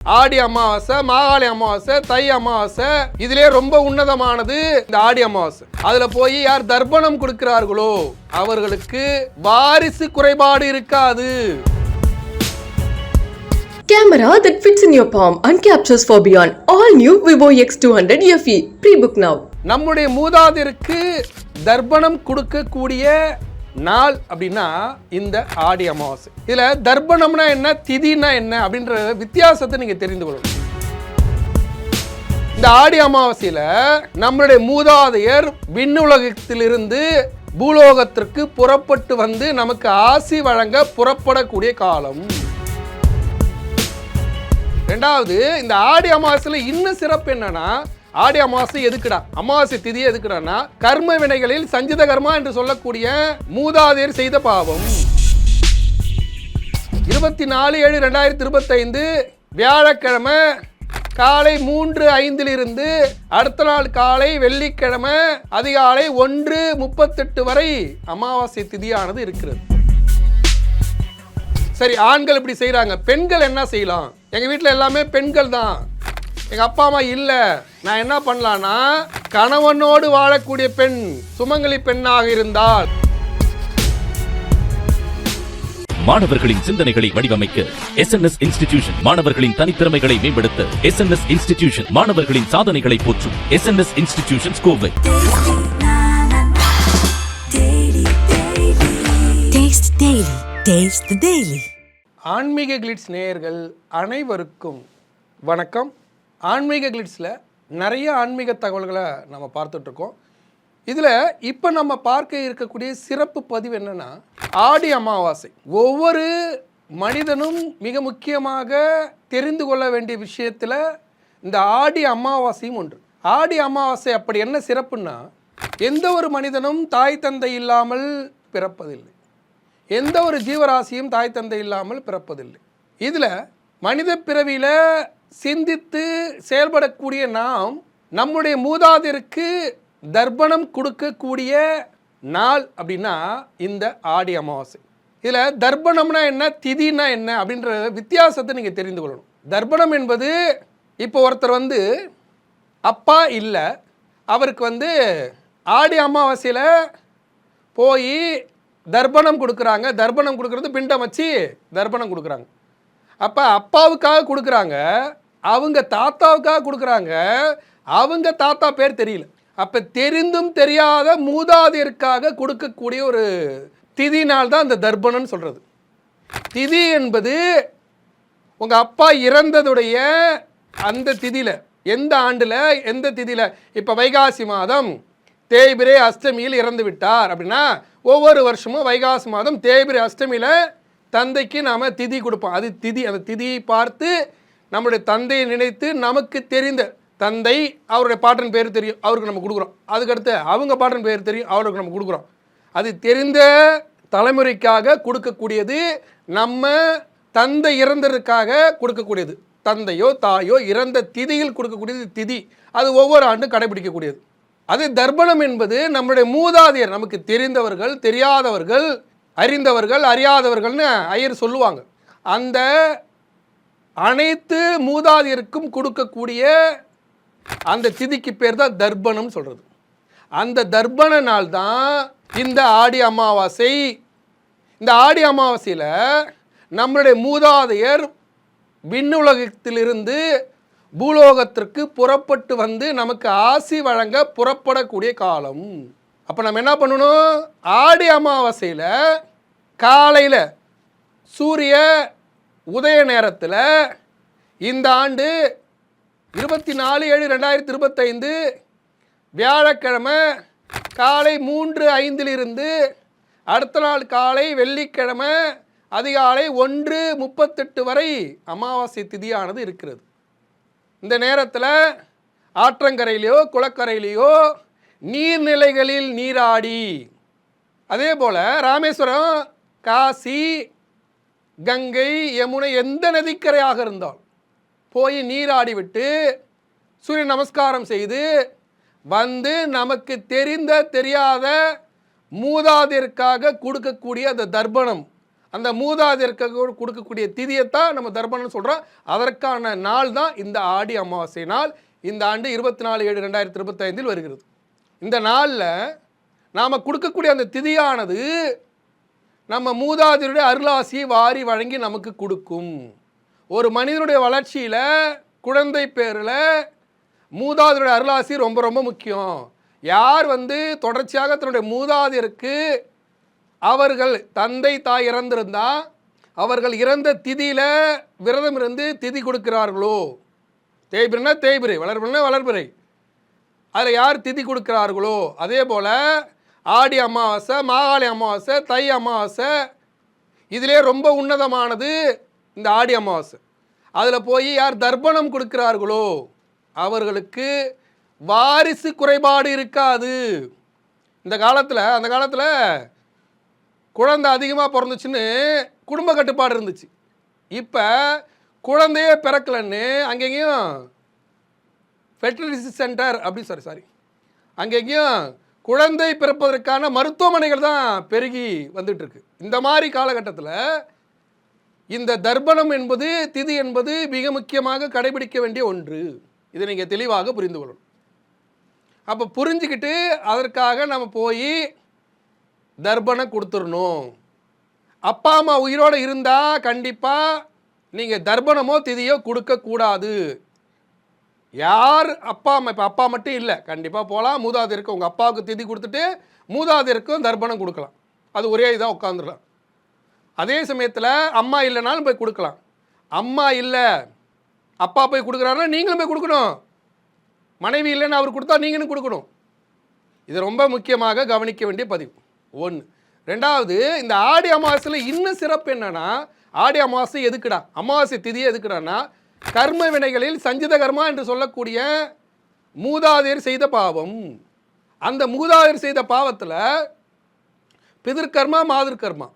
ஆடி அமாவாசை மாகாளி அமாவாசை தை அமாவாசை இதுலயே ரொம்ப உன்னதமானது இந்த ஆடி அமாவாசை அதுல போய் யார் தர்ப்பணம் கொடுக்கிறார்களோ அவர்களுக்கு வாரிசு குறைபாடு இருக்காது Camera that fits in your palm and captures for beyond. All new Vivo X200 FE. Pre-book now. நம்முடைய மூதாதையருக்கு தர்ப்பணம் கொடுக்கக்கூடிய நாள் அப்படின்னா இந்த ஆடி அமாவாசை. இதில் தர்ப்பணம்னா என்ன திதினா என்ன அப்படின்ற வித்தியாசத்தை நீங்கள் தெரிந்து கொள்ளணும். இந்த ஆடி அமாவாசையில் நம்மளுடைய மூதாதையர் விண்ணுலகத்திலிருந்து பூலோகத்திற்கு புறப்பட்டு வந்து நமக்கு ஆசி வழங்க புறப்படக்கூடிய காலம். ரெண்டாவது இந்த ஆடி அமாவாசையில் இன்னும் சிறப்பு என்னன்னா ஆடி அமாவாசை எதுக்குடா? அமாவாசை திதி எதுக்குடான்னா கர்ம வினைகளில் சஞ்சித கர்மா என்று சொல்லக்கூடிய மூதாதையர் செய்த பாவம். இருபத்தி நாலு ஏழு ரெண்டாயிரத்தி இருபத்தைந்து வியாழக்கிழமை காலை மூன்று ஐந்திலிருந்து அடுத்த நாள் காலை வெள்ளிக்கிழமை அதிகாலை ஒன்று முப்பத்தெட்டு வரை அமாவாசை திதியானது இருக்கிறது. சரி ஆண்கள் இப்படி செய்கிறாங்க பெண்கள் என்ன செய்யலாம்? எங்கள் வீட்டில் எல்லாமே பெண்கள் தான் எங்கள் அப்பா அம்மா இல்லை. நான் என்ன பண்ணலான்னா கணவனோடு வாழக்கூடிய பெண் சுமங்கலி பெண்ணாக இருந்தால் மாணவர்களின் சிந்தனைகளை வடிவமைக்க எஸ் இன்ஸ்டிடியூஷன் மாணவர்களின் தனித்திறமைகளை மேம்படுத்த எஸ் இன்ஸ்டிடியூஷன் மாணவர்களின் சாதனைகளை போற்றும் S institution Kovai daily. Taste the daily. ஆன்மீக கிளிட்ஸ் நேயர்கள் அனைவருக்கும் வணக்கம் ஆன்மீக கிளிட்ஸில் நிறைய ஆன்மீக தகவல்களை நம்ம பார்த்துட்ருக்கோம். இதில் இப்போ நம்ம பார்க்க இருக்கக்கூடிய சிறப்பு பதிவு என்னென்னா ஆடி அமாவாசை. ஒவ்வொரு மனிதனும் மிக முக்கியமாக தெரிந்து கொள்ள வேண்டிய விஷயத்தில் இந்த ஆடி அமாவாசையும் ஒன்று ஆடி அமாவாசை அப்படி என்ன சிறப்புன்னா எந்த ஒரு மனிதனும் தாய் தந்தை இல்லாமல் பிறப்பதில்லை. எந்த ஒரு ஜீவராசியும் தாய் தந்தை இல்லாமல் பிறப்பதில்லை. இதில் மனித பிறவியில் சிந்தித்து செயல்படக்கூடிய நாம் நம்முடைய மூதாதிற்கு தர்ப்பணம் கொடுக்கக்கூடிய நாள் அப்படின்னா இந்த ஆடி அமாவாசை. இதில் தர்ப்பணம்னா என்ன திதினா என்ன அப்படின்ற வித்தியாசத்தை நீங்கள் தெரிந்து கொள்ளணும். தர்ப்பணம் என்பது இப்போ ஒருத்தர் வந்து அப்பா இல்லை அவருக்கு வந்து ஆடி அமாவாசையில் போய் தர்ப்பணம் கொடுக்குறாங்க. தர்ப்பணம் கொடுக்குறது பிண்டம் வச்சு தர்ப்பணம் கொடுக்குறாங்க. அப்போ அப்பாவுக்காக கொடுக்குறாங்க. அவங்க தாத்தாவுக்காக கொடுக்குறாங்க. அவங்க தாத்தா பேர் தெரியல. அப்போ தெரிந்தும் தெரியாத மூதாதையருக்காக கொடுக்கக்கூடிய ஒரு திதி நாள் தான் அந்த தர்ப்பணம்னு சொல்கிறது திதி என்பது உங்கள் அப்பா இறந்ததுடைய அந்த திதியில் எந்த ஆண்டில் எந்த திதியில்? இப்போ வைகாசி மாதம் தேய்பிரே அஷ்டமியில் இறந்து விட்டார் அப்படின்னா ஒவ்வொரு வருஷமும் வைகாசி மாதம் தேய்பிரே அஷ்டமியில் தந்தைக்கு நாம் திதி கொடுப்போம். அது திதி அந்த திதியை பார்த்து நம்முடைய தந்தையை நினைத்து நமக்கு தெரிந்த தந்தை அவருடைய பாட்டன் பேர் தெரியும் அவருக்கு நம்ம கொடுக்குறோம். அதுக்கடுத்து அவங்க பாட்டன் பேர் தெரியும் அவருக்கு நம்ம கொடுக்குறோம். அது தெரிந்த தலைமுறைக்காக கொடுக்கக்கூடியது நம்ம தந்தை இறந்ததுக்காக கொடுக்கக்கூடியது. தந்தையோ தாயோ இறந்த திதியில் கொடுக்கக்கூடியது திதி. அது ஒவ்வொரு ஆண்டும் கடைபிடிக்கக்கூடியது. அது தர்ப்பணம் என்பது நம்முடைய மூதாதையர் நமக்கு தெரிந்தவர்கள் தெரியாதவர்கள் அறிந்தவர்கள் அறியாதவர்கள்னு ஐயர் சொல்லுவாங்க. அந்த அனைத்து மூதாதையருக்கும் கொடுக்கக்கூடிய அந்த திதிக்கு பேர் தான் தர்ப்பணம் சொல்கிறது அந்த தர்ப்பண நாள் தான் இந்த ஆடி அமாவாசை. இந்த ஆடி அமாவாசையில் நம்மளுடைய மூதாதையர் விண்ணுலகத்திலிருந்து பூலோகத்திற்கு புறப்பட்டு வந்து நமக்கு ஆசி வழங்க புறப்படக்கூடிய காலம். அப்போ நம்ம என்ன பண்ணணும்? ஆடி அமாவாசையில் காலையில் சூரிய உதய நேரத்தில் இந்த ஆண்டு இருபத்தி நாலு ஏழு ரெண்டாயிரத்தி இருபத்தைந்து வியாழக்கிழமை காலை மூன்று ஐந்திலிருந்து அடுத்த நாள் காலை வெள்ளிக்கிழமை அதிகாலை ஒன்று முப்பத்தெட்டு வரை அமாவாசை திதியானது இருக்கிறது. இந்த நேரத்தில் ஆற்றங்கரையிலையோ குளக்கரையிலையோ நீர்நிலைகளில் நீராடி. அதே போல் ராமேஸ்வரம் காசி கங்கை யமுனை எந்த நதிக்கரையாக இருந்தாலும் போய் நீராடிவிட்டு சூரிய நமஸ்காரம் செய்து வந்து நமக்கு தெரிந்த தெரியாத மூதாதிற்காக கொடுக்கக்கூடிய அந்த தர்ப்பணம். அந்த மூதாதிற்காக கொடுக்கக்கூடிய திதியைத்தான் நம்ம தர்ப்பணம்னு சொல்கிறோம் அதற்கான நாள் தான் இந்த ஆடி அமாவாசை நாள். இந்த ஆண்டு இருபத்தி நாலு ஏழு ரெண்டாயிரத்தி இருபத்தைந்தில் வருகிறது. இந்த நாளில் நாம் கொடுக்கக்கூடிய அந்த திதியானது நம்ம மூதாதையருடைய அருளாசியை வாரி வழங்கி நமக்கு கொடுக்கும். ஒரு மனிதனுடைய வளர்ச்சியில் குழந்தை பேரில் மூதாதையருடைய அருளாசி ரொம்ப ரொம்ப முக்கியம். யார் வந்து தொடர்ச்சியாக தன்னுடைய மூதாதையருக்கு அவர்கள் தந்தை தாய் இறந்திருந்தா அவர்கள் இறந்த திதியில் விரதம் இருந்து திதி கொடுக்கிறார்களோ? தேய்பிரைனா தேய்பிரை வளர்பிரைனா வளர்பிரை. அதில் யார் திதி கொடுக்கிறார்களோ? அதே போல் ஆடி அமாவாசை மாகாளி அமாவாசை தை அமாவாசை. இதிலே ரொம்ப உன்னதமானது இந்த ஆடி அமாவாசை. அதில் போய் யார் தர்ப்பணம் கொடுக்கிறார்களோ அவர்களுக்கு வாரிசு குறைபாடு இருக்காது. இந்த காலத்தில் அந்த காலத்தில் குழந்தை அதிகமாக பிறந்துச்சுன்னு குடும்ப கட்டுப்பாடு இருந்துச்சு. இப்போ குழந்தையே பிறக்கலன்னு அங்கேயும் ஃபெர்டிலிட்டி சென்டர் அப்படி சாரி சாரி அங்கெங்கேயும் குழந்தை பிறப்பதற்கான மருத்துவமனைகள் தான் பெருகி வந்துட்டுருக்கு. இந்த மாதிரி காலகட்டத்தில் இந்த தர்ப்பணம் என்பது திதி என்பது மிக முக்கியமாக கடைபிடிக்க வேண்டிய ஒன்று. இதை நீங்கள் தெளிவாக புரிந்து கொள்ளணும். அப்போ புரிஞ்சுக்கிட்டு அதற்காக நம்ம போய் தர்ப்பணம் கொடுத்துடணும் அப்பா அம்மா உயிரோடு இருந்தால் கண்டிப்பாக நீங்கள் தர்ப்பணமோ திதியோ கொடுக்கக்கூடாது. யார் அப்பா அம்மா? இப்போ அப்பா மட்டும் இல்லை. கண்டிப்பாக போகலாம் மூதாதையருக்கு உங்கள் அப்பாவுக்கு திதி கொடுத்துட்டு மூதாதையருக்கும் தர்ப்பணம் கொடுக்கலாம். அது ஒரே இதாக உட்காந்துடலாம் அதே சமயத்தில் அம்மா இல்லைனாலும் போய் கொடுக்கலாம். அம்மா இல்லை அப்பா போய் கொடுக்குறாருன்னா நீங்களும் போய் கொடுக்கணும். மனைவி இல்லைன்னு அவர் கொடுத்தா நீங்களும் கொடுக்கணும். இது ரொம்ப முக்கியமாக கவனிக்க வேண்டிய பதிவு. ஒன்று ரெண்டாவது இந்த ஆடி அமாவாசையில் இன்னும் சிறப்பு என்னன்னா ஆடி அமாவாசை எதுக்குடா? அமாவாசை திதி எதுக்குடான்னா கர்ம வினைகளில் சஞ்சித கர்மா என்று சொல்லக்கூடிய மூதாதையர் செய்த பாவம். அந்த மூதாதையர் செய்த பாவத்தில் பிதிர்கர்மா மாதிர்கர்மா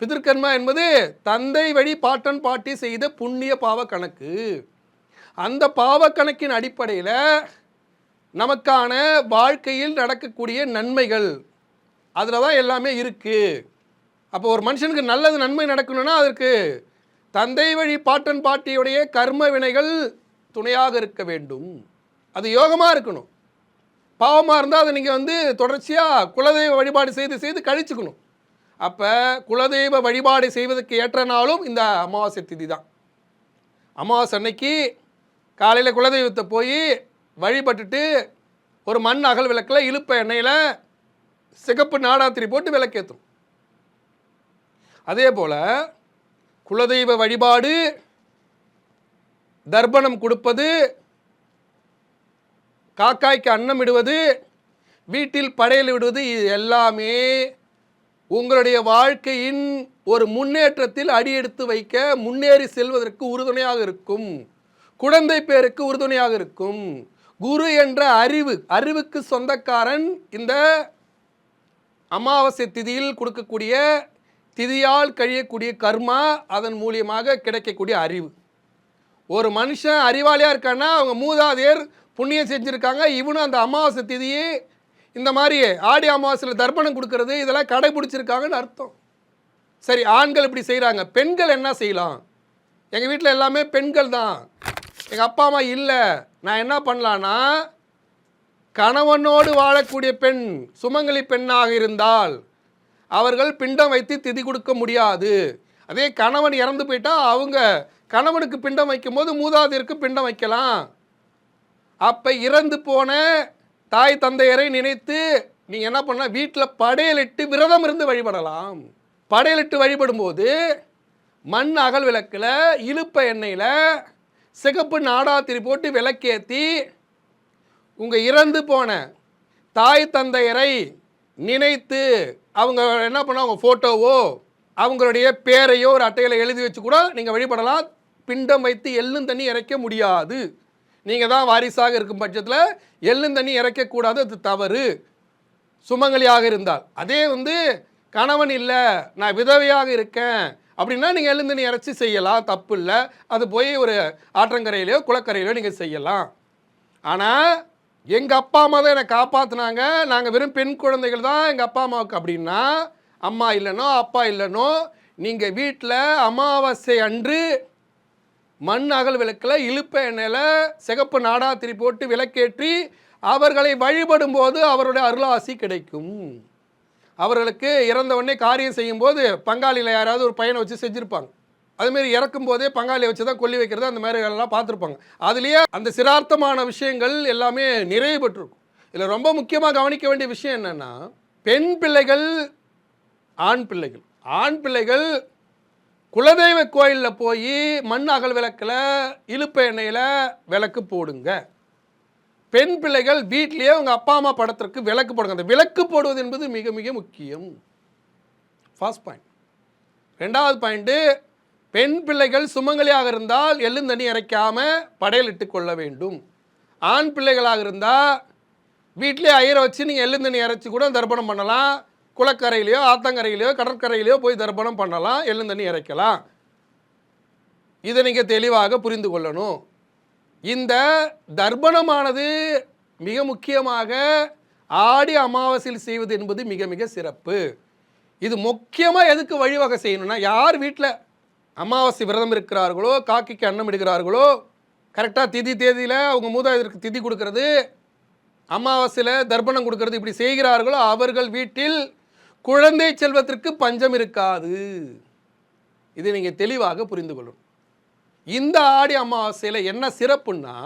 பிதிர்கர்மா என்பது தந்தை வழி பாட்டன் பாட்டி செய்த புண்ணிய பாவ கணக்கு. அந்த பாவ கணக்கின் அடிப்படையில் நமக்கான வாழ்க்கையில் நடக்கக்கூடிய நன்மைகள் அதில் தான் எல்லாமே இருக்குது அப்போ ஒரு மனுஷனுக்கு நல்லது நன்மை நடக்கணும்னா அதற்கு தந்தை வழி பாட்டன் பாட்டியுடைய கர்ம வினைகள் துணையாக இருக்க வேண்டும். அது யோகமாக இருக்கணும். பாவமாக இருந்தால் அதை நீங்கள் வந்து தொடர்ச்சியாக குலதெய்வ வழிபாடு செய்து செய்து கழிச்சுக்கணும். அப்போ குலதெய்வ வழிபாடு செய்வதற்கு ஏற்ற நாளும் இந்த அமாவாசை திதி தான் அமாவாசை அன்னைக்கு காலையில் குலதெய்வத்தை போய் வழிபட்டுட்டு ஒரு மண் அகல் விளக்கில் இழுப்ப எண்ணெயில் சிகப்பு நாடாத்திரி போட்டு விளக்கேற்றும் அதே போல் குலதெய்வ வழிபாடு தர்ப்பணம் கொடுப்பது காக்காய்க்கு அன்னம் இடுவது வீட்டில் படையல் விடுவது இது எல்லாமே உங்களுடைய வாழ்க்கையின் ஒரு முன்னேற்றத்தில் அடியெடுத்து வைக்க முன்னேறி செல்வதற்கு உறுதுணையாக இருக்கும். குழந்தை பேருக்கு உறுதுணையாக இருக்கும். குரு என்ற அறிவு அறிவுக்கு சொந்தக்காரன் இந்த அமாவாசை திதியில் கொடுக்கக்கூடிய திதியால் கழியக்கூடிய கர்மா அதன் மூலியமாக கிடைக்கக்கூடிய அறிவு. ஒரு மனுஷன் அறிவாளியாக இருக்கான்னா அவங்க மூதாதையர் புண்ணியம் செஞ்சுருக்காங்க இவனும் அந்த அமாவாசை திதியே இந்த மாதிரி ஆடி அமாவாசையில் தர்ப்பணம் கொடுக்கறது இதெல்லாம் கடைபிடிச்சிருக்காங்கன்னு அர்த்தம். சரி ஆண்கள் இப்படி செய்கிறாங்க பெண்கள் என்ன செய்யலாம்? எங்கள் வீட்டில் எல்லாமே பெண்கள் தான். எங்கள் அப்பா அம்மா இல்லை. நான் என்ன பண்ணலான்னா கணவனோடு வாழக்கூடிய பெண் சுமங்கலி பெண்ணாக இருந்தால் அவர்கள் பிண்டம் வைத்து திதி கொடுக்க முடியாது. அதே கணவன் இறந்து போயிட்டா அவங்க கணவனுக்கு பிண்டம் வைக்கும்போது மூதாதையருக்கு பிண்டம் வைக்கலாம். அப்போ இறந்து போன தாய் தந்தையரை நினைத்து நீங்கள் என்ன பண்ணலாம் வீட்டில் படையலிட்டு விரதம் இருந்து வழிபடலாம். படையலிட்டு வழிபடும்போது மண் அகல் விளக்கில் இழுப்ப எண்ணெயில் சிகப்பு நாடாத்திரி போட்டு விளக்கேற்றி உங்கள் இறந்து போன தாய் தந்தையரை நினைத்து அவங்க என்ன பண்ண அவங்க ஃபோட்டோவோ அவங்களுடைய பேரையோ ஒரு அட்டையில் எழுதி வச்சு கூட நீங்கள் வழிபடலாம். பிண்டம் வைத்து எள்ளும் தண்ணி இறைக்க முடியாது. நீங்கள் தான் வாரிசாக இருக்கும் பட்சத்தில் எள்ளும் தண்ணி இறைக்கக்கூடாது அது தவறு. சுமங்கலியாக இருந்தால். அதே வந்து கணவன் இல்லை நான் விதவையாக இருக்கேன் அப்படின்னா நீங்கள் எழுந்தணி இறைச்சி செய்யலாம் தப்பு இல்லை. அது போய் ஒரு ஆற்றங்கரையிலையோ குளக்கரையிலையோ நீங்கள் செய்யலாம். ஆனால் எங்கள் அப்பா அம்மா தான் என்னை காப்பாற்றினாங்க நாங்கள் வெறும் பெண் குழந்தைகள் தான். எங்கள் அப்பா அம்மாவுக்கு அப்படின்னா அம்மா இல்லைனோ அப்பா இல்லைனோ நீங்கள் வீட்டில் அமாவாசை அன்று மண் அகல் விளக்கில் இழுப்ப எண்ணெயில் சிகப்பு நாடாத்திரி போட்டு விளக்கேற்றி அவர்களை வழிபடும் போது அவருடைய அருளாசி கிடைக்கும். அவர்களுக்கு இறந்த உடனே காரியம் செய்யும்போது பங்காளியில் யாராவது ஒரு பையனை வச்சு செஞ்சுருப்பாங்க. அதுமாரி இறக்கும் போதே பங்காளியை வச்சு தான் கொல்லி வைக்கிறது அந்த மாதிரி எல்லாம் பார்த்துருப்பாங்க. அதுலேயே அந்த சிரார்த்தமான விஷயங்கள் எல்லாமே நிறைவு பெற்றிருக்கும். இதில் ரொம்ப முக்கியமாக கவனிக்க வேண்டிய விஷயம் என்னென்னா பெண் பிள்ளைகள் ஆண் பிள்ளைகள். ஆண் பிள்ளைகள் குலதெய்வ கோயிலில் போய் மண் அகல் விளக்கில் இழுப்பு எண்ணெயில் விளக்கு போடுங்க. பெண் பிள்ளைகள் வீட்டிலேயே உங்கள் அப்பா அம்மா படத்திற்கு விளக்கு போடுங்க. அந்த விளக்கு போடுவது என்பது மிக மிக முக்கியம். ஃபர்ஸ்ட் பாயிண்ட் ரெண்டாவது பாயிண்ட்டு பெண் பிள்ளைகள் சுமங்கலியாக இருந்தால் எள்ளுந்தண்ணி இறைக்காமல் படையலிட்டு கொள்ள வேண்டும். ஆண் பிள்ளைகளாக இருந்தால் வீட்டிலே ஐயரை வச்சு நீங்கள் எள்ளுந்தண்ணி இறைச்சி கூட தர்ப்பணம் பண்ணலாம். குளக்கரையிலையோ ஆத்தங்கரையிலையோ கடற்கரையிலையோ போய் தர்ப்பணம் பண்ணலாம் எள்ளுந்தண்ணி இறைக்கலாம் இதை நீங்கள் தெளிவாக புரிந்து கொள்ளணும். இந்த தர்ப்பணமானது மிக முக்கியமாக ஆடி அமாவாசையில் செய்வது என்பது மிக மிக சிறப்பு. இது முக்கியமாக எதுக்கு வழிவகை செய்யணும்னா யார் வீட்டில் அமாவாசை விரதம் இருக்கிறார்களோ காக்கிக்கு அன்னம் எடுக்கிறார்களோ கரெக்டாக திதி தேதியில் அவங்க மூதாதையருக்கு திதி கொடுக்கறது அமாவாசையில் தர்ப்பணம் கொடுக்கறது இப்படி செய்கிறார்களோ அவர்கள் வீட்டில் குழந்தை செல்வத்திற்கு பஞ்சம் இருக்காது. இதை நீங்கள் தெளிவாக புரிந்து கொள்ளணும். இந்த ஆடி அமாவாசையில் என்ன சிறப்புன்னா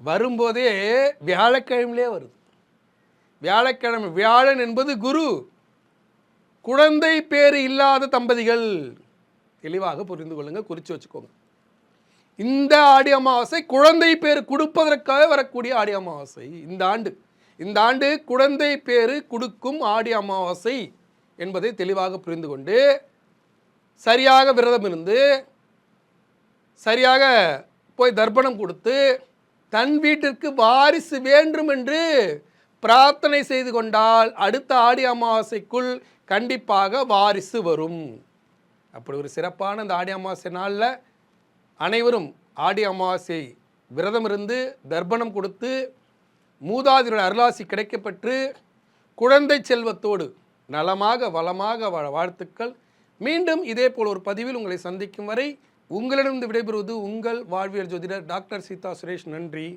வரும்போதே வியாழக்கிழமையிலே வருது. வியாழக்கிழமை வியாழன் என்பது குரு. குழந்தை பேர் இல்லாத தம்பதிகள். தெளிவாக புரிந்து கொள்ளுங்கள் குறித்து வச்சுக்கோங்க. இந்த ஆடி அமாவாசை குழந்தை பேர் கொடுப்பதற்காக வரக்கூடிய ஆடி அமாவாசை. இந்த ஆண்டு இந்த ஆண்டு குழந்தை பேர் கொடுக்கும் ஆடி அமாவாசை என்பதை தெளிவாக புரிந்து கொண்டு சரியாக விரதம் இருந்து சரியாக போய் தர்ப்பணம் கொடுத்து தன் வீட்டிற்கு வாரிசு வேண்டும் என்று பிரார்த்தனை செய்து கொண்டால் அடுத்த ஆடி அமாவாசைக்குள் கண்டிப்பாக வாரிசு வரும். அப்படி ஒரு சிறப்பான அந்த ஆடி அமாவாசை நாளில் அனைவரும் ஆடி அமாவாசை விரதம் இருந்து தர்ப்பணம் கொடுத்து மூதாதியோட அருளாசி கிடைக்கப்பெற்று குழந்தை செல்வத்தோடு நலமாக வளமாக வாழ வாழ்த்துக்கள். மீண்டும் இதே போல் ஒரு பதிவில் உங்களை சந்திக்கும் வரை உங்களிடம் விடைபெறுவது உங்கள் வாழ்வியல் ஜோதிடர் டாக்டர் சீதா சுரேஷ். நன்றி.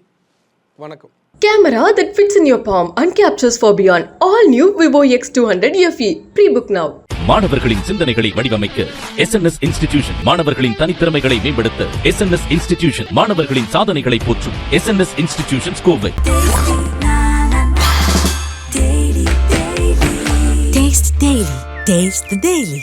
வணக்கம். Camera that fits in your palm and captures for beyond. All new Vivo X200 FE. Pre-book now. மாணவர்களின் சிந்தனைகளை வடிவமைக்க எஸ்என்எஸ் இன்ஸ்டிடியூஷன் மாணவர்களின் தனித்திறமைகளை மேம்படுத்த எஸ்என்எஸ் இன்ஸ்டிடியூஷன் மாணவர்களின் சாதனைகளை போற்றும் SNS institution Kovai Taste Daily. Taste the Daily.